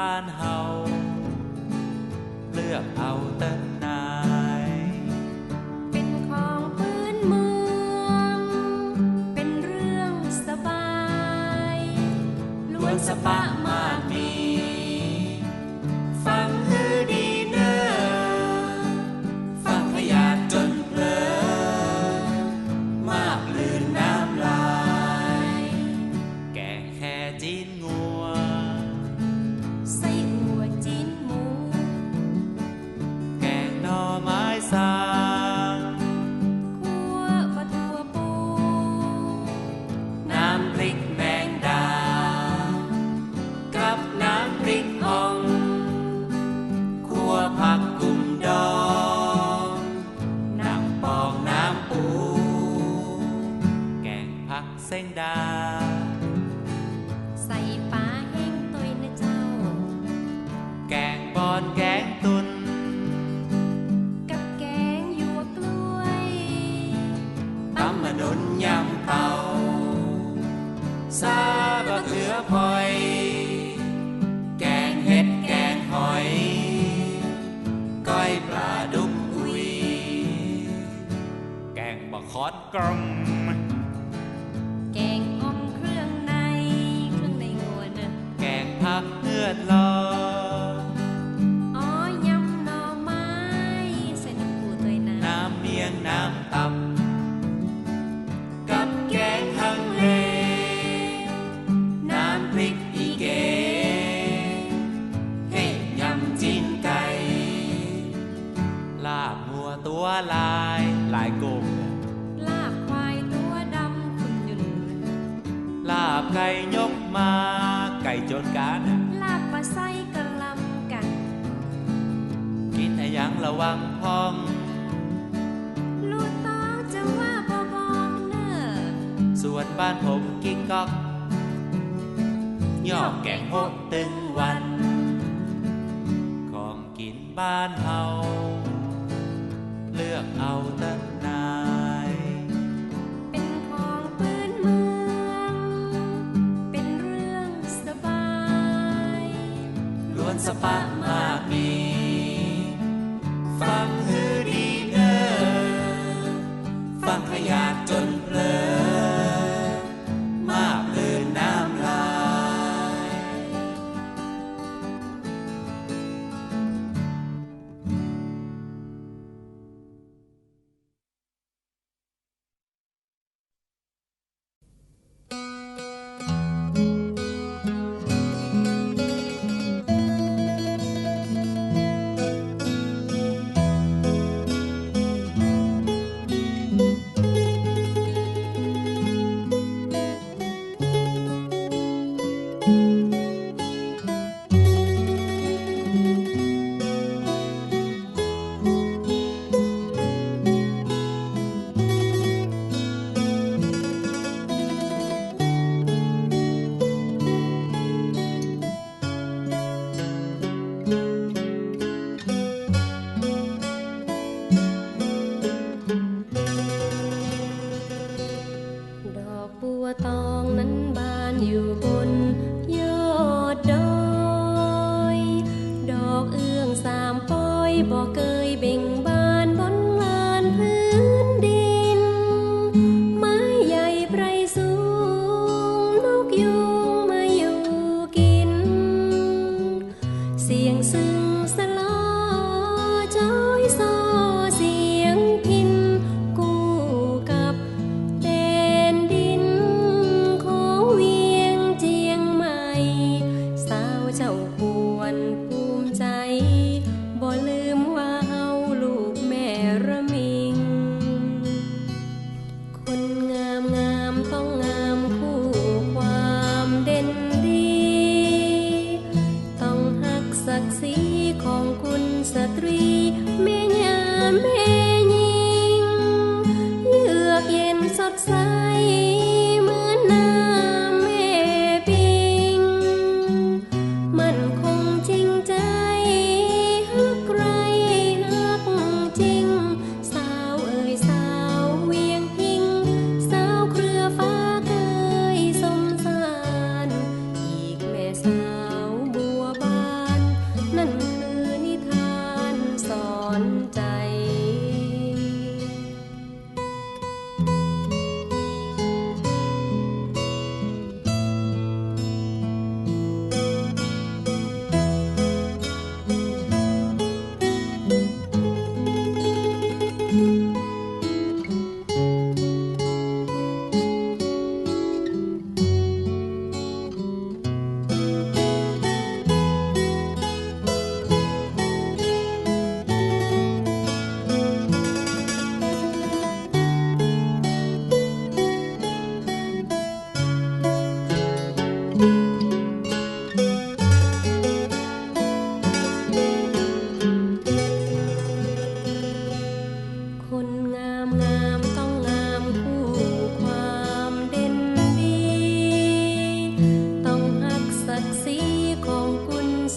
And how? hạt sen đà. ไก่ยกมา ไก่โจดกันลาบปลาไส้กระลำกัน กินให้ยังระวังพอง ลูกต้อจะว่าบอบองเนอส่วนบ้านผมกิ๊กก๊อกยอกแกงหกตึงวัน ของกินบ้านเฮาเลือกเอาตั้ง pa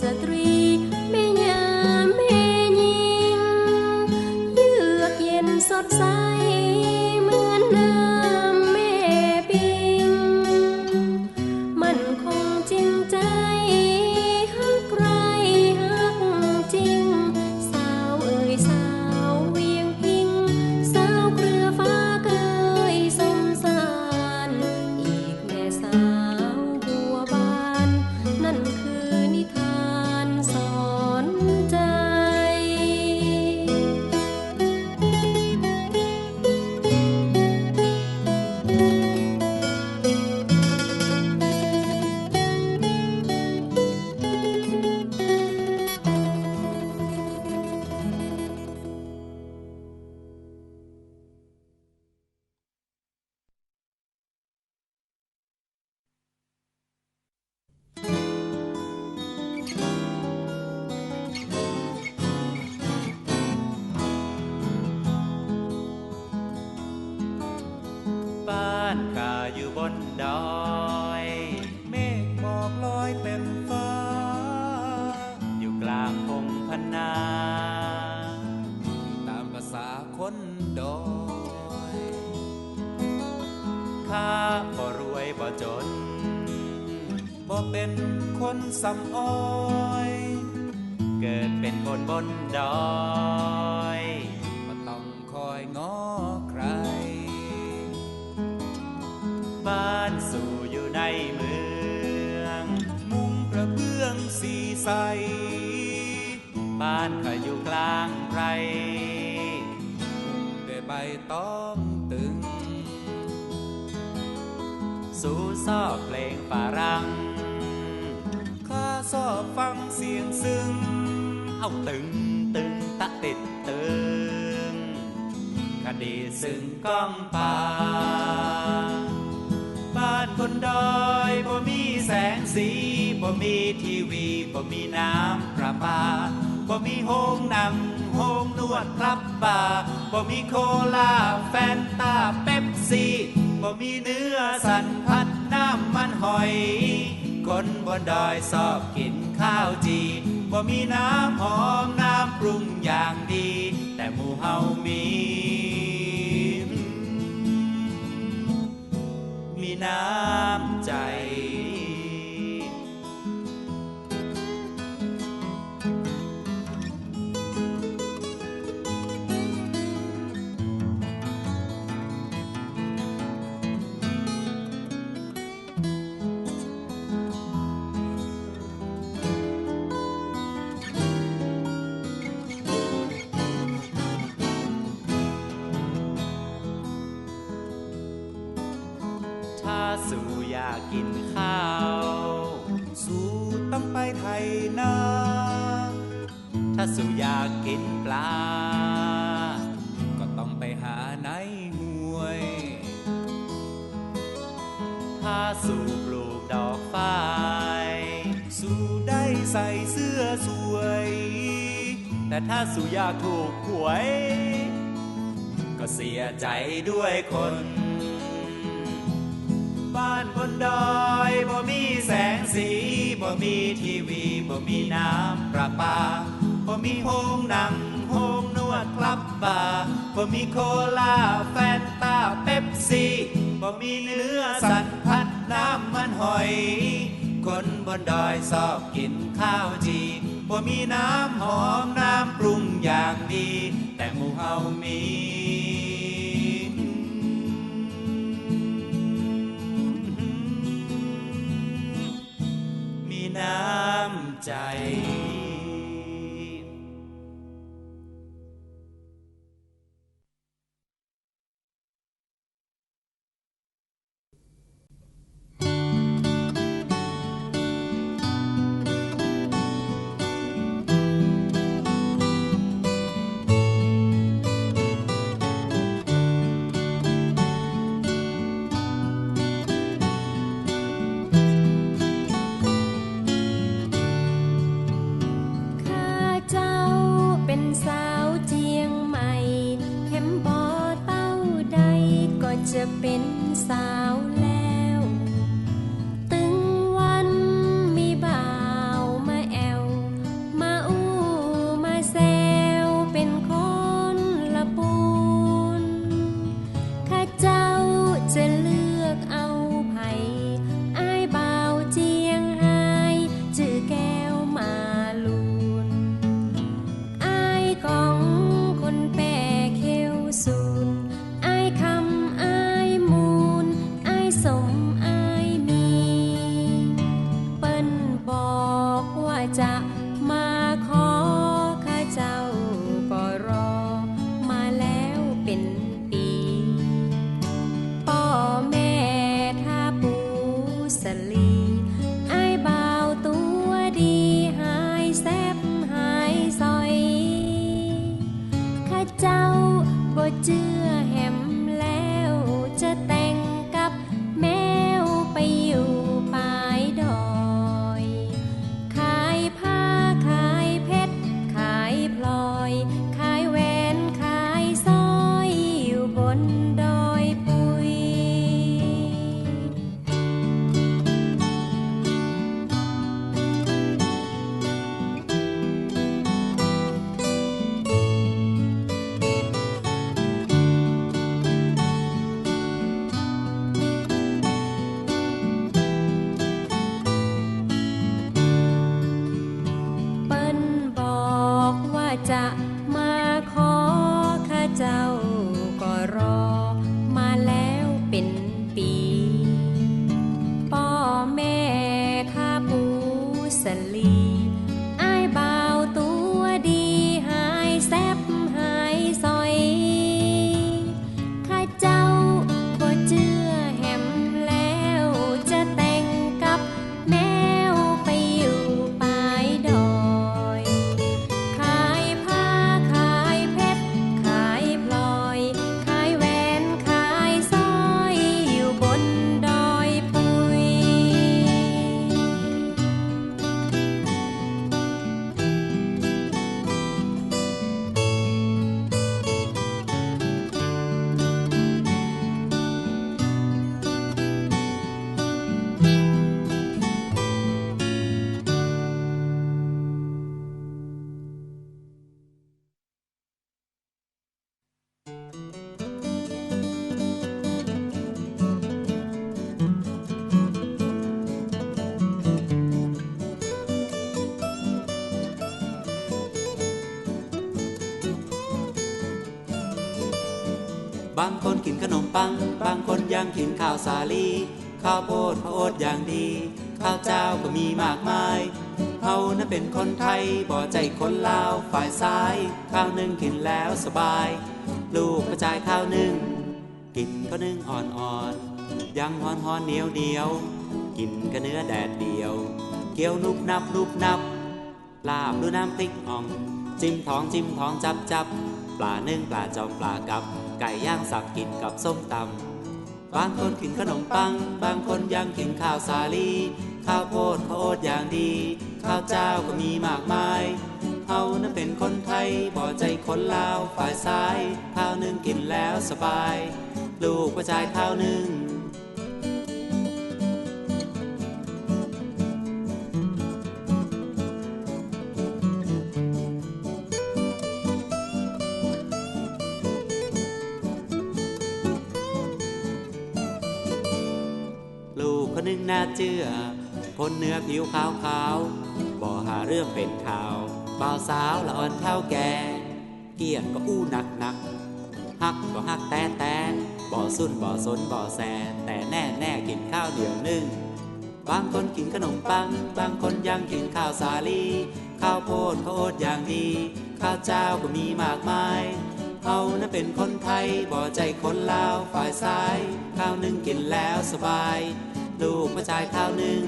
se อ้อยเกิดเป็นคนบนดอยบ่ต้องคอยง้อใคร บ้านสู่อยู่ในเมือง มุงกระเบื้องสีใส บ้านข้าอยู่กลางไพรด้วยใบตองตึง สู่ซอบเพลงฝรั่ง ชอบฟังเสียงซึ้ง เอาตึงตึงตะติดตึงคดีซึ่งก้องป่า บ้านคนดอยบ่มีแสงสีบ่มีทีวีบ่มีน้ำประปาบ่มีโฮงนังโฮงนวดครับบาบ่มีโคลาแฟนตาเป๊ปซี่บ่มีเนื้อสันพัดน้ำมันหอย บนดอยสอบกินข้าวจีบ่มีน้ำหอมน้ำปรุงอย่างดี แต่หมู่เฮามี มีน้ำใจ สู่อยากกินข้าว สู่ต้องไปไทยนาถ้าสู่อยากกินปลา ก็ต้องไปหาในห้วย ถ้าสู่ปลูกดอกฝ้าย สู่ได้ใส่เสื้อสวย แต่ถ้าสู่อยากถูกหวย ก็เสียใจด้วยคน บ้านบนดอยบ่มีแสงสีบ่มีทีวีบ่มีน้ำประปาบ่มีโฮงหนังโฮงนวดคลับบาร์บ่มีโคลาแฟนตาเป๊ปซี่บ่มีเนื้อสันพัดน้ำมันหอย คนบนดอยชอบกินข้าวจีบ่มีน้ำหอมน้ำปรุงอย่างดี แต่หมู่เฮามีมี นมปัง บางคนยังกินข้าวสาลี ข้าวโพดข้าวโอ๊ตอย่างดี ข้าวเจ้าก็มีมากมายเฮานั้นเป็นคนไทย บ่ใจคนลาว ฝ่ายซ้าย ข้าวนึ่งกินแล้วสบาย ลูกกระจายข้าวนึ่ง กินก็นึ่งอ่อนๆ ยังหอนหอนๆเหนียวเดียว กินก็เนื้อแดดเดียว เกี๊ยวนุบนับนุบนับ ลาบดูน้ำพริกอ่อง จิ้มท้องจิ้มท้องจับจับปลานึ่งปลาจอมปลากับ ไก่ย่างสับกินกับส้มตำบางคนกินขนมปัง บางคนยังกินข้าวสาลี ข้าวโพดข้าวโอ๊ตอย่างดี ข้าวเจ้าก็มีมากมายเฮานั้นเป็นคนไทยบ่ใจคนลาวฝ่ายซ้ายข้าวนึ่งกินแล้วสบาย ลูกกระจายข้าวนึ่ง คนหนึ่งหน้าเจือคนเนื้อผิวขาวขาวๆบ่หาเรื่องเป็นข่าวบ่าวสาวละอ่อนเท่าแก่ เกียดก็อู้หนักหนักฮักก็ฮักแต่แต่บ่สุนบ่สนบ่แส แต่แน่แน่กินข้าวเดียวนึ่งบางคนกินขนมปัง บางคนยังกินข้าวสาลี ข้าวโพดข้าวโอ๊ตอย่างดี ข้าวเจ้าก็มีมากมายเฮานั้นเป็นคนไทยบ่ใจคนลาวฝ่ายซ้าย ข้าวนึ่งกินแล้วสบาย ลูกมาจ่ายข้าวนึ่ง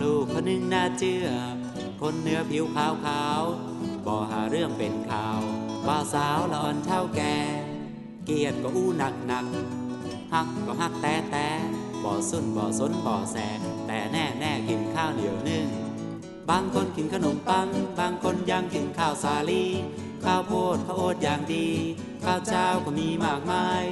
ลูกคนหนึ่งหน้าเจือคนเนื้อผิวขาวขาวบ่หาเรื่องเป็นข่าวบ่าวสาวละอ่อนเท่าแก่เกียดก็อู้หนักหนักฮักก็ฮักแต่แต่ บ่สุนบ่สนบ่แส แต่แน่แน่กินข้าวเหนียวนึ่ง บางคนกินขนมปัง บางคนยังกินข้าวสาลี ข้าวโพดข้าวโอ๊ตอย่างดี ข้าวเจ้าก็มีมากมาย